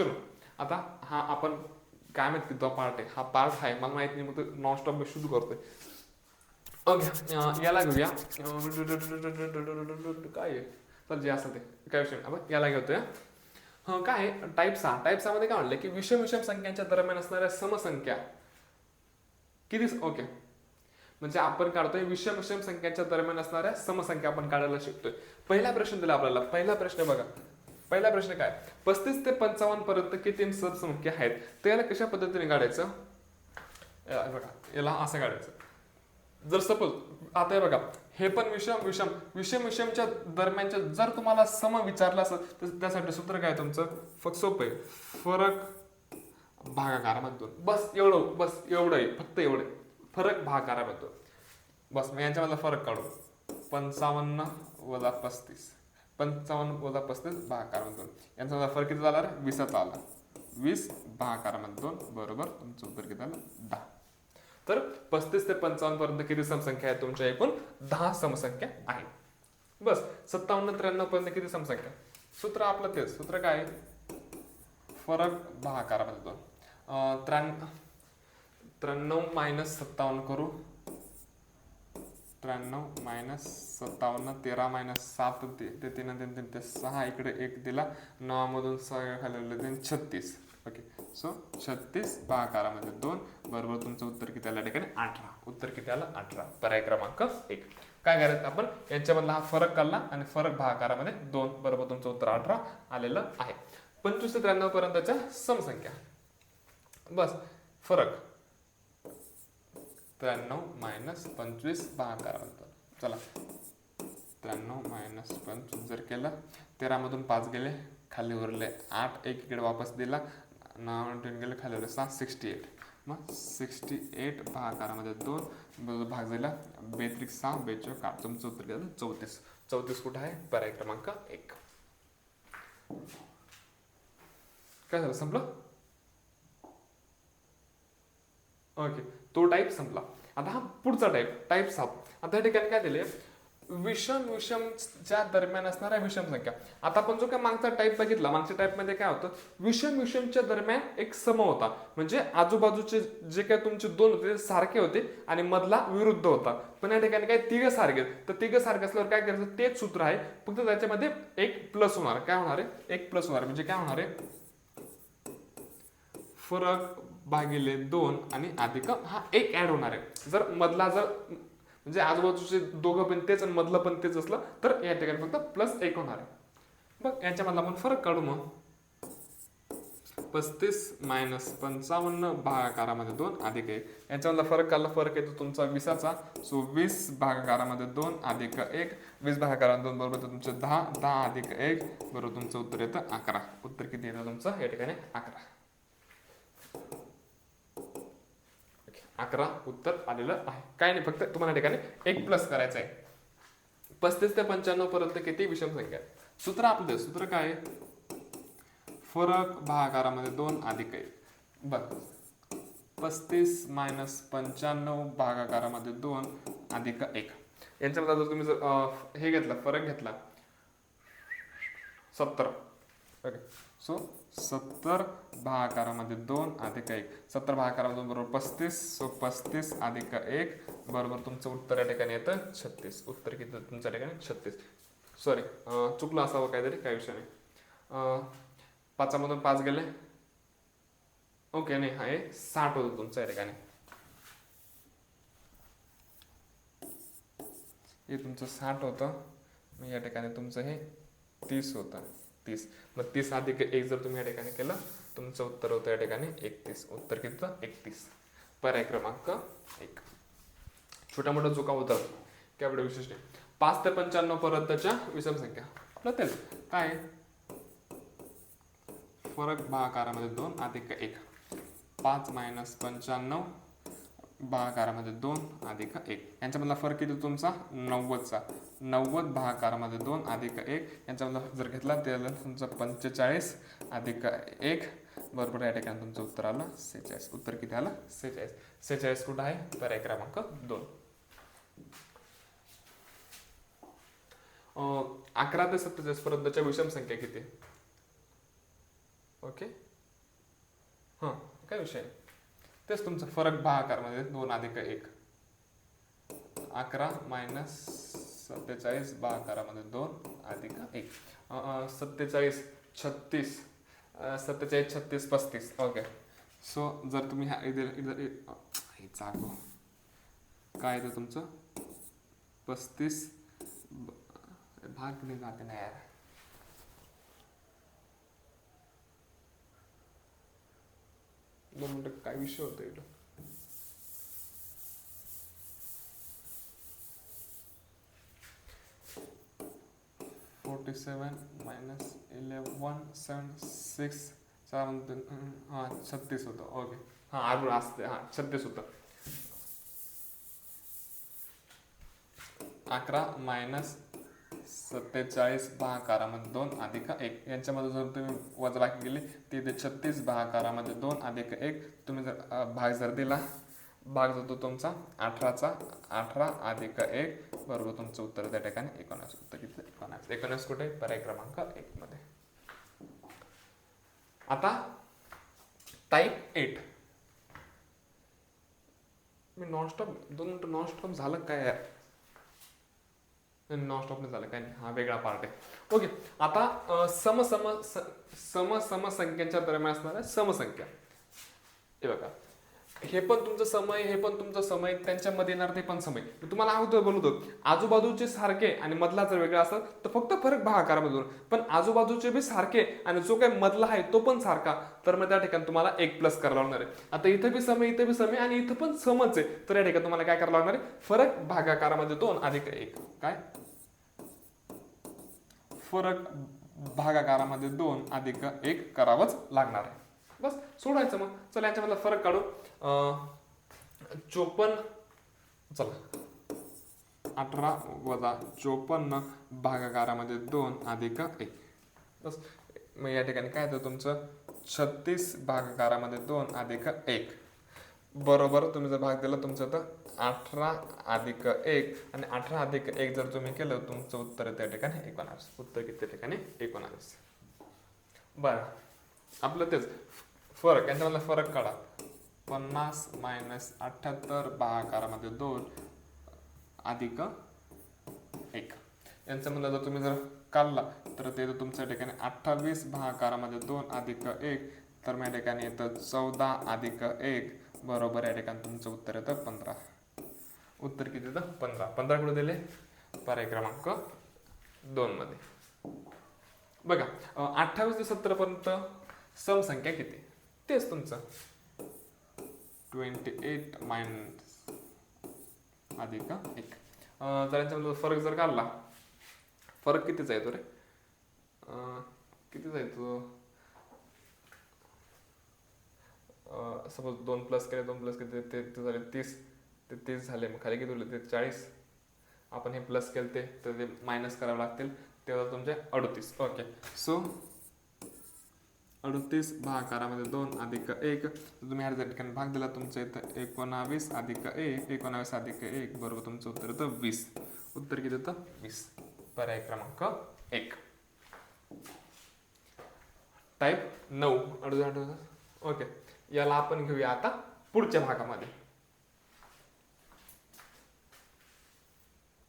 चलो आता हा आपण काय माहीत तो पार्ट आहे. हा पार्ट आहे. मला माहीत नाही मग तो नॉनस्टॉप मी शूट करतोय. ओके याला घेऊया. काय चल जे असं ते. काय विषय आपण याला घेतोय हं, काय टाईप सहा. टाईप सहा मध्ये काय म्हणलं की विषम विषम संख्यांच्या दरम्यान असणाऱ्या समसंख्या. किती ओके. म्हणजे आपण काढतोय विषम विषम संख्यांच्या दरम्यान असणाऱ्या समसंख्या आपण काढायला शिकतोय. पहिला प्रश्न दिला आपल्याला. पहिला प्रश्न बघा. पहिला प्रश्न काय? पस्तीस ते पंचावन्न पर्यंत किती सबसंख्या आहेत? तर याला कशा पद्धतीने काढायचं? बघा याला असं काढायचं. जर सपोज आता हे बघा हे पण विषम विषम विषम विषमच्या दरम्यानच्या जर तुम्हाला सम विचारलं असेल तर त्यासाठी सूत्र काय आहे तुमचं? फक्त सोपं आहे. फरक भागाकारामधून. बस एवढं बस एवढं आहे. फक्त एवढं फरक भागाकारामधून. बस मग यांच्यामधला फरक काढू. पंचावन्न वजा पस्तीस. पंचावन्न वजा पस्तीस भागाकारामधून यांचा फरक किती झाला रे? वीसचा आला. वीस भागाकारामधून बरोबर? तुमचं उत्तर किती आलं? दहा. तर पस्तीस ते पंचावन्न पर्यंत किती समसंख्या आहे तुमच्या एकूण? दहा समसंख्या आहे बस सत्तावन्न त्र्याण्णव पर्यंत किती समसंख्या? सूत्र आपलं तेच. सूत्र काय आहे? फरक भागाकारामध्ये दोन त्र्याण्णव त्र्याण्णव मायनस सत्तावन्न करू. त्र्याण्णव मायनस सत्तावन्न तेरा मायनस सात ते ते तीन तीन तीन ते सहा इकडे एक दिला नवामधून सहा खाली तीन छत्तीस. ओके सो छत्तीस भागाकारामध्ये दोन बरोबर तुमचं उत्तर किती आलं? ठिकाणी अठरा. उत्तर किती आलं? अठरा. पर्याय क्रमांक एक. काय करायचं आपण? यांच्यामधला हा फरक काढला आणि फरक भागाकारामध्ये दोन बरोबर तुमचं उत्तर अठरा आलेलं आहे. पंचवीस ते त्र्याण्णव पर्यंतच्या समसंख्या. बस फरक. त्र्याण्णव मायनस पंचवीस भागाकारामध्ये चला. त्र्याण्णव मायनस पंचवीस जर केलं तेरामधून पाच गेले खाली उरले आठ. एक इकडे वापस दिला. नाव गेले खाली उरले सहा. Sixty eight. मग सिक्स्टी एट भागाकारामध्ये दोन. भाग झाला बेत्रिक सहा बेचोक आठ. तुमचं उत्तर गेलं चौतीस. चौतीस कुठं आहे? पर्याय क्रमांक एक. काय झालं? संपलं? ओके. तो टाईप संपला. आता हा पुढचा टाईप टाईप साप आता या ठिकाणी काय दिले विषम विषमच्या दरम्यान असणाऱ्या विषम संख्या. आता आपण जो काय मागचा टाईप बघितला मागच्या टाईपमध्ये काय होतं? विषम विषमच्या दरम्यान एक सम होता. म्हणजे आजूबाजूचे जे काय तुमचे दोन होते ते सारखे होते आणि मधला विरुद्ध होता. पण या ठिकाणी काय तिघ सारखे. आहेत. तर तिघ सारखे असल्यावर काय करायचं? तेच सूत्र आहे. फक्त त्याच्यामध्ये एक प्लस होणार. काय होणार आहे? एक प्लस होणार. म्हणजे काय होणार आहे? फरक भागिले दोन आणि अधिक हा एक ऍड होणार आहे. जर मधला जर म्हणजे आजूबाजूचे दोघं पण तेच आणि मधलं पण तेच असलं तर या ठिकाणी फक्त प्लस एक होणार आहे. बघ याच्यामधला आपण फरक काढू मग. पस्तीस मायनस पंचावन्न भागाकारामध्ये दोन अधिक एक. याच्यामधला फरक काढला फरक येतो तुमचा वीसाचा. सो वीस भागाकारामध्ये दोन अधिक एक. वीस भागाकारामध्ये दोन बरोबर तुमचं दहा दहा अधिक एक. बरोबर तुमचं उत्तर येतं अकरा. उत्तर किती येतं तुमचं? या ठिकाणी अकरा ओके, अकरा उत्तर आलेलं आहे. काय नाही फक्त तुम्हाला या ठिकाणी एक प्लस करायचं आहे पस्तीस ते पंच्याण्णव पर्यंत किती विषम संख्या सूत्र आपलं सूत्र काय आहे? फरक भागाकारामध्ये दोन अधिक आहे बघ. पस्तीस मायनस पंच्याण्णव भागाकारामध्ये दोन अधिक एक. यांच्यामध्ये जर तुम्ही जर हे घेतला फरक घेतला. सत्तर. ओके सो सत्तर भागाकारामध्ये दोन अधिक एक. सत्तर भागाकारामध्ये बरोबर पस्तीस सो पस्तीस अधिक एक बरोबर तुमचं उत्तर या ठिकाणी येतं छत्तीस. उत्तर किती तुमच्या ठिकाणी छत्तीस. सॉरी चुकलं असावं काहीतरी काही विषय नाही. पाचामधून पाच गेले. ओके नाही हा हे साठ होतं तुमचं या ठिकाणी. हे तुमचं साठ होतं. मग या ठिकाणी तुमचं हे तीस होतं. तीस. मग तीस अधिक एक जर तुम्ही या ठिकाणी केलं तुमचं उत्तर होतं या ठिकाणी एकतीस. उत्तर किती एकतीस. पर्याय क्रमांक एक. छोट्या मोठ्या चुका होतात काय एवढं विशिष्ट पाच ते पंच्याण्णव पर्यंतच्या विषम संख्या. आपलं तेच काय? फरक भागाकारामध्ये दोन अधिक एक. पाच मायनस पंच्याण्णव भागाकारामध्ये दोन अधिक एक यांच्यामधला फरक किती तुमचा? नव्वदचा. नव्वद भागाकारामध्ये दोन अधिक एक यांच्यामधला जर घेतला त्याला तुमचा पंचेचाळीस अधिक एक बरोबर या ठिकाणी तुमचं उत्तर आलं. सेहेचाळीस. उत्तर किती आलं? सेहेचाळीस. सेहेचाळीस कुठं आहे? पर्याय क्रमांक दोन. अकरा ते सत्तेचाळीस पर्यंतच्या विषम संख्या किती? ओके? हां काय विषय? नाही. तेच तुमचं फरक भागाकारमध्ये म्हणजे दोन अधिक एक. अकरा मायनस सत्तेचाळीस भागाकारामध्ये दोन अधिक एक. सत्तेचाळीस छत्तीस सत्तेचाळीस छत्तीस पस्तीस. ओके सो जर तुम्ही ह्या इधर इधर इ- काय येतं तुमचं? पस्तीस. ब- भाग नाही जाते ना यार. दोन मिनटं काय विषय होता इथं? Forty seven minus eleven seven six चार हां छत्तीस होतं. ओके. हां आरोग्य असते हां छत्तीस होतं. अकरा मायनस सत्तेचाळीस भागाकारामध्ये दोन अधिक एक. यांच्यामध्ये जर तुम्ही वजाबाकी केली तिथे छत्तीस भागाकारामध्ये दोन अधिक एक. तुम्ही जर भाग जर दिला भाग जातो तुमचा अठराचा अठरा अधिक एक. बरोबर तुमचं उत्तर त्या ठिकाणी एकोणीस उत्तर किती एकोणीस. एकोणीस कुठे? पर्याय क्रमांक एक मध्ये. आता टाईप एट मी नॉनस्टॉप दोन मिनिटं नॉनस्टॉप झालं काय यार? नॉनस्टॉप नाही झालं काय नाही. हा वेगळा पार्ट आहे. ओके आता सम सम सम समसंख्यांच्या दरम्यान असणाऱ्या समसंख्या. हे बघा. हे पण तुमचं समय हे पण तुमचं समय त्यांच्यामध्ये येणार ते पण समय. मी तुम्हाला अगोदर बोलतो आजूबाजूचे सारखे आणि मधला जर वेगळा असेल तर फक्त फरक भागाकारामधून पण आजूबाजूचे बी सारखे आणि जो काही मधला आहे तो पण सारखा. तर मग त्या ठिकाणी तुम्हाला एक प्लस करायला लागणार आहे. आता इथं बी समय इथं बी समय आणि इथं पण समच आहे. तर या ठिकाणी तुम्हाला काय करायला लागणार आहे? फरक भागाकारामध्ये दोन अधिक एक. काय? फरक भागाकारामध्ये दोन अधिक एक करावंच लागणार आहे. बस सोडायचं मग. चला याच्यामधला फरक काढू. चोपन्न चला. अठरा वजा चोपन्न भागाकारामध्ये दोन अधिक एक. बस मग या ठिकाणी काय येतं तुमचं? छत्तीस भागाकारामध्ये दोन अधिक एक. बरोबर तुम्ही जर भाग दिला तुमचं तर अठरा अधिक एक. आणि अठरा अधिक एक जर तुम्ही केलं तुमचं उत्तर त्या ठिकाणी एकोणावीस. उत्तर किती त्या ठिकाणी? एकोणावीस. बरं आपलं तेच. फरक यांच्यामधला फरक काढा. पन्नास मायनस अठ्ठ्याहत्तर भागाकारामध्ये दोन अधिक एक. यांच्यामधला जर तुम्ही जर काढला तर ते येतं तुमच्या ठिकाणी अठ्ठावीस भागाकारामध्ये दोन अधिक एक. तर मग या ठिकाणी येतं चौदा अधिक एक. बरोबर या ठिकाणी तुमचं उत्तर येतं पंधरा. उत्तर किती येतं? पंधरा. पंधरा कुठे दिले? पर्याय क्रमांक दोनमध्ये बघा अठ्ठावीस ते सत्तरपर्यंत समसंख्या किती? तेच तुमचं. ट्वेंटी एट मायनस अधिक एक. तर जर यांच्यामध्ये फरक जर काढला फरक कितीचा येतो रे? कितीचा येतो? सपोज दोन प्लस केले दोन प्लस केले ते ते झाले तीस. ते तीस झाले मग खाली किती उरले? ते चाळीस. आपण हे प्लस केले ते तर ते मायनस करावे लागतील. तेव्हा तुमचे अडतीस. ओके सो अडतीस भागाकारामध्ये दोन अधिक एक. तुम्ही ह्या ठिकाणी भाग दिला तुमचं इथं एकोणावीस अधिक एक एकोणावीस अधिक एक. बरोबर तुमचं उत्तर येतं वीस. उत्तर किती येतं वीस. पर्याय क्रमांक एक. टाईप नऊ. अडुसष्ट ओके याला आपण घेऊया आता पुढच्या भागामध्ये.